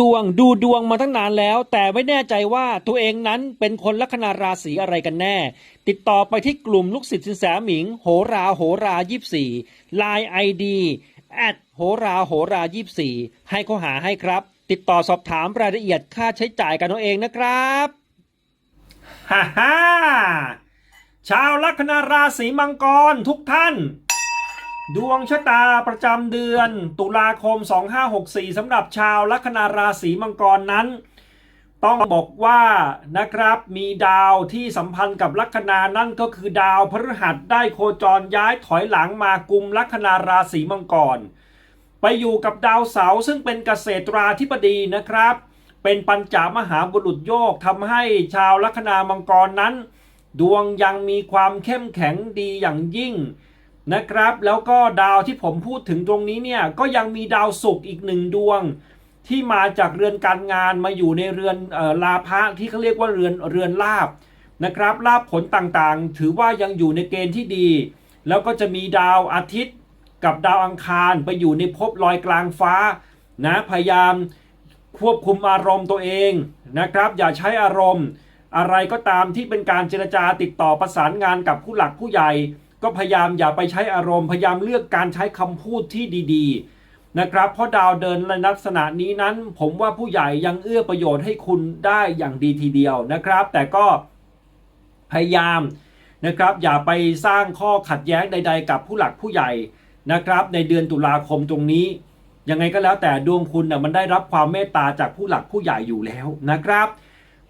ดวงดูดวงมาตั้งนานแล้ว แต่ไม่แน่ใจว่าตัวเองนั้นเป็นคนลัคนาราศีอะไรกันแน่ ติดต่อไปที่กลุ่มลูกศิษย์สินแสหมิง โหราโหรายี่สี่ไลน์ไอดีแอดโหราโหรายี่สี่ให้เขาหาให้ครับ ติดต่อสอบถามรายละเอียดค่าใช้จ่ายกันเอาเองนะครับฮ่าฮ่าชาวลัคนาราศีมังกรทุกท่าน ดวงชะตาประจำเดือน ตุลาคม 2564สำหรับชาวลัคนาราศีมังกรนั้น ต้องบอกว่านะครับมีดาวที่สัมพันธ์กับลัคนานั่นก็คือดาวพฤหัสได้โคจรย้ายถอยหลังมากุมลัคนาราศีมังกร ไปอยู่กับดาวเสาร์ซึ่งเป็นเกษตราธิบดีนะครับ เป็นปัญจามหาบุรุษโยกทำให้ชาวลัคนามังกรนั้น ดวงยังมีความเข้มแข็งดีอย่างยิ่ง นะครับ แล้วก็ดาวที่ผมพูดถึงตรงนี้เนี่ยก็ยังมีดาวศุกร์อีกหนึ่งดวง ที่มาจากเรือนการงานมาอยู่ในเรือนอลาภะที่เขาเรียกว่าเรือนเรือนลาบนะครับลาบผลต่างๆ ถือว่ายังอยู่ในเกณฑ์ที่ดี แล้วก็จะมีดาวอาทิตย์กับดาวอังคารไปอยู่ในภพลอยกลางฟ้านะพยายามควบคุมอารมณ์ตัวเองนะครับ อย่าใช้อารมณ์ อะไรก็ตามที่เป็นการเจรจาติดต่อประสานงานกับผู้หลักผู้ใหญ่ ก็พยายามอย่าไปใช้อารมณ์ พยายามเลือกการใช้คำพูดที่ดีๆนะครับ เพราะดาวเดินในลักษณะนี้นั้น ผมว่าผู้ใหญ่ยังเอื้อประโยชน์ให้คุณได้อย่างดีทีเดียวนะครับ แต่ก็พยายามนะครับอย่าไปสร้างข้อขัดแย้งใด ๆ กับผู้หลักผู้ใหญ่นะครับ ในเดือนตุลาคมตรงนี้ ยังไงก็แล้วแต่ดวงคุณนะมันได้รับความเมตตาจากผู้หลักผู้ใหญ่อยู่แล้วนะครับ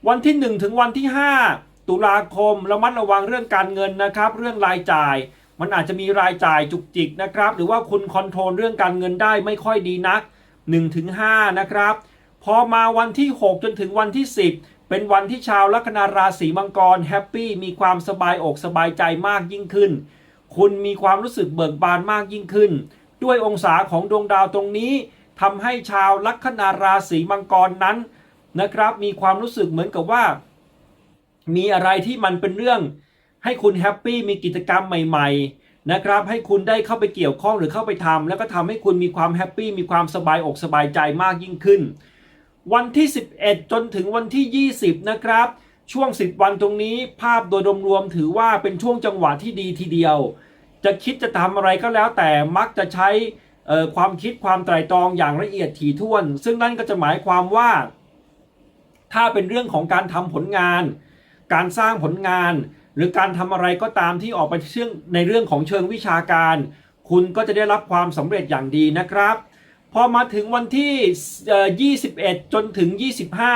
วันที่ 1 ถึงวันที่ 5 ตุลาคมระมัดระวังเรื่องการเงินนะครับ เรื่องรายจ่าย มันอาจจะมีรายจ่ายจุกจิกนะครับ หรือว่าคุณคอนโทรลเรื่องการเงินได้ไม่ค่อยดีนัก1ถึง5นะครับ พอมาวันที่ 6 จนถึงวันที่ 10 เป็นวันที่ชาวลัคนาราศีมังกรแฮปปี้มีความสบายอกสบายใจมากยิ่งขึ้น คุณมีความรู้สึกเบิกบานมากยิ่งขึ้น ด้วยองศาของดวงดาวตรงนี้ทำให้ชาวลัคนาราศีมังกรนั้นนะครับ มีความรู้สึกเหมือนกับว่า มีอะไรที่มันเป็นเรื่องให้คุณแฮปปี้มีกิจกรรมใหม่ๆนะครับให้คุณได้เข้าไปเกี่ยวข้องหรือเข้าไปทำแล้วก็ทำให้คุณมีความแฮปปี้มีความสบายอกสบายใจมากยิ่งขึ้น วันที่ 11 จนถึงวันที่ 20 นะครับ ช่วง 10 วันตรงนี้ภาพโดยรวมๆถือว่าเป็นช่วงจังหวะที่ดีทีเดียว จะคิดจะทำอะไรก็แล้วแต่มักจะใช้ความคิดความไตร่ตรองอย่างละเอียดถี่ถ้วน ซึ่งนั่นก็จะหมายความว่า ถ้าเป็นเรื่องของการทำผลงาน การสร้างผลงาน หรือการทำอะไรก็ตามที่ออกไปเชื่องในเรื่องของเชิงวิชาการ คุณก็จะได้รับความสำเร็จอย่างดีนะครับ พอมาถึงวันที่เอ่อ21 จนถึง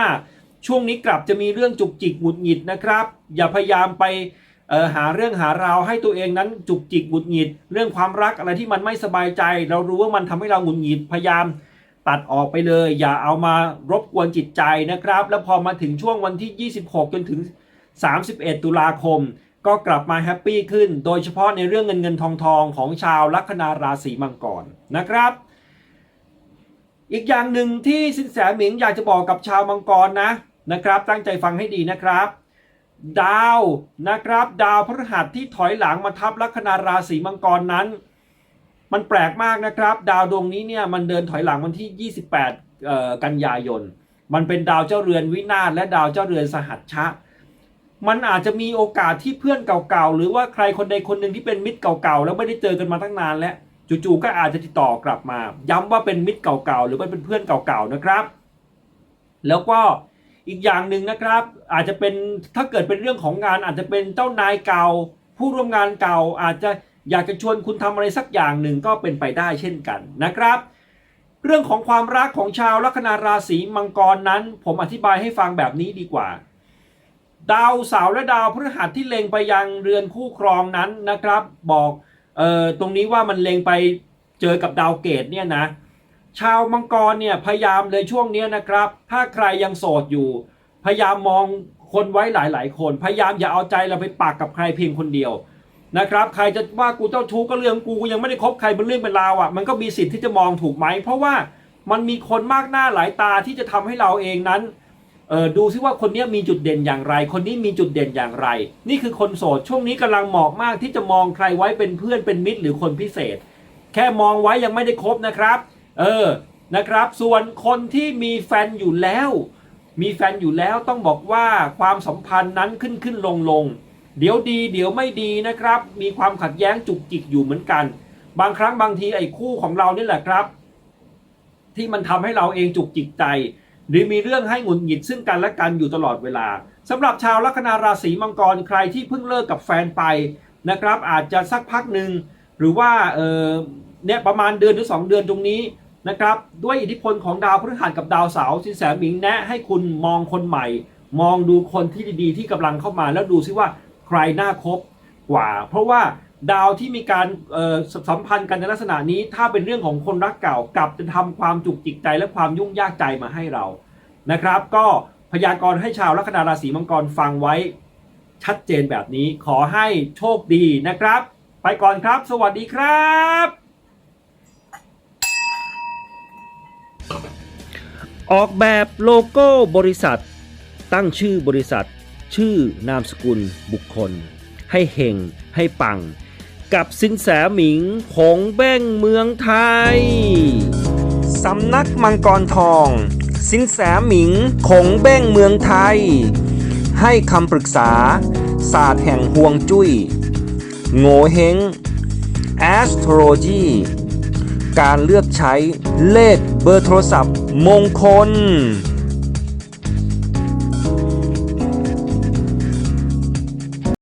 25 ช่วงนี้กลับจะมีเรื่องจุกจิกหงุดหงิดนะครับ อย่าพยายามไปหาเรื่องหาราวให้ตัวเองนั้นจุกจิกหงุดหงิด เรื่องความรักอะไรที่มันไม่สบายใจ เรารู้ว่ามันทำให้เราหงุดหงิดพยายามตัดออกไปเลย อย่าเอามารบกวนจิตใจนะครับ แล้วพอมาถึงช่วงวันที่ 26 จนถึง 31 ตุลาคม ก็กลับมาแฮปปี้ขึ้น โดยเฉพาะในเรื่องเงินเงินทองทองของชาวลัคนาราศีมังกรนะครับ อีกอย่างหนึ่งที่สินแสหมิงอยากจะบอกกับชาวมังกรนะนะครับ ตั้งใจฟังให้ดีนะครับดาวนะครับดาวพฤหัสที่ถอยหลังมาทับลัคนาราศีมังกรนั้น มันแปลกมากนะครับ ดาวดวงนี้เนี่ยมันเดินถอยหลังวันที่ 28 กันยายน มันเป็นดาวเจ้าเรือนวินาศและดาวเจ้าเรือนสหัชชะ มันอาจจะมีโอกาสที่เพื่อนเก่าๆ หรือว่าใครคนใดคนหนึ่งที่เป็นมิตรเก่าๆ แล้วไม่ได้เจอกันมาตั้งนานแล้วจู่ๆก็อาจจะติดต่อกลับมา ย้ำว่าเป็นมิตรเก่าๆ หรือว่าเป็นเพื่อนเก่าๆ นะครับ แล้วก็อีกอย่างหนึ่งนะครับ อาจจะเป็นถ้าเกิดเป็นเรื่องของงาน อาจจะเป็นเจ้านายเก่า ผู้ร่วมงานเก่า อาจจะอยากจะชวนคุณทำอะไรสักอย่างหนึ่งก็เป็นไปได้เช่นกันนะครับเรื่องของความรักของชาวลัคนาราศีมังกรนั้น ผมอธิบายให้ฟังแบบนี้ดีกว่า ดาวเสาร์และดาวพฤหัสที่เล็งไปยังเรือนคู่ครองนั้นนะครับ บอกเอ่อตรงนี้ว่ามันเล็งไปเจอกับดาวเกตเนี่ยนะ ชาวมังกรเนี่ยพยายามเลยช่วงนี้นะครับ ถ้าใครยังโสดอยู่ พยายามมองคนไว้หลาย ๆ คน พยายามอย่าเอาใจเราไปปากกับใครเพียงคนเดียวนะครับใครจะว่ากูเจ้าชู้ก็เรื่องกูกูยังไม่ได้คบใครเป็นเรื่องเป็นราวอะมันก็มีสิทธิ์ที่จะมองถูกไหมเพราะว่ามันมีคนมากหน้าหลายตาที่จะทำให้เราเองนั้น เออดูซิว่าคนนี้มีจุดเด่นอย่างไร คนนี้มีจุดเด่นอย่างไร นี่คือคนโสดช่วงนี้กำลังเหมาะมากที่จะมองใครไว้เป็นเพื่อนเป็นมิตรหรือคนพิเศษ แค่มองไว้ยังไม่ได้คบนะครับ เออนะครับ ส่วนคนที่มีแฟนอยู่แล้ว มีแฟนอยู่แล้วต้องบอกว่าความสัมพันธ์นั้นขึ้นขึ้นลงลงเดี๋ยวดี เดี๋ยวไม่ดีนะครับ มีความขัดแย้งจุกจิกอยู่เหมือนกัน บางครั้งบางทีไอ้คู่ของเรานี่แหละครับ ที่มันทำให้เราเองจุกจิกใจ หรือมีเรื่องให้หงุดหงิดซึ่งกันและกันอยู่ตลอดเวลาสำหรับชาวลัคนาราศีมังกรใครที่เพิ่งเลิกกับแฟนไปนะครับอาจจะสักพักหนึ่งหรือว่าเออเนี่ยประมาณเดือนหรือ 2 เดือนตรงนี้นะครับด้วยอิทธิพลของดาวพฤหัสกับดาวเสาร์สินแสหมิงแนะให้คุณมองคนใหม่ มองดูคนที่ดีๆ ที่กำลังเข้ามาแล้วดูซิว่าใครน่าคบกว่า เพราะว่า ดาวที่มีการสัมพันธ์กันในลักษณะนี้ ถ้าเป็นเรื่องของคนรักเก่ากลับจะทำความจุกจิกใจและความยุ่งยากใจมาให้เรานะครับ ก็พยากรณ์ให้ชาวลัคนาราศีมังกรฟังไว้ชัดเจนแบบนี้ขอให้โชคดีนะครับ ไปก่อนครับ สวัสดีครับ ออกแบบโลโก้บริษัท ตั้งชื่อบริษัท ชื่อนามสกุลบุคคล ให้เฮงให้ปัง กับสินแสหมิงผงเบ้งเมืองไทย สำนักมังกรทอง สินแสหมิงคงเบ้งเมืองไทย ให้คำปรึกษา ศาสตร์แห่งห่วงจุ้ยโง่เฮง astrology การเลือกใช้เลขเบอร์โทรศัพท์มงคล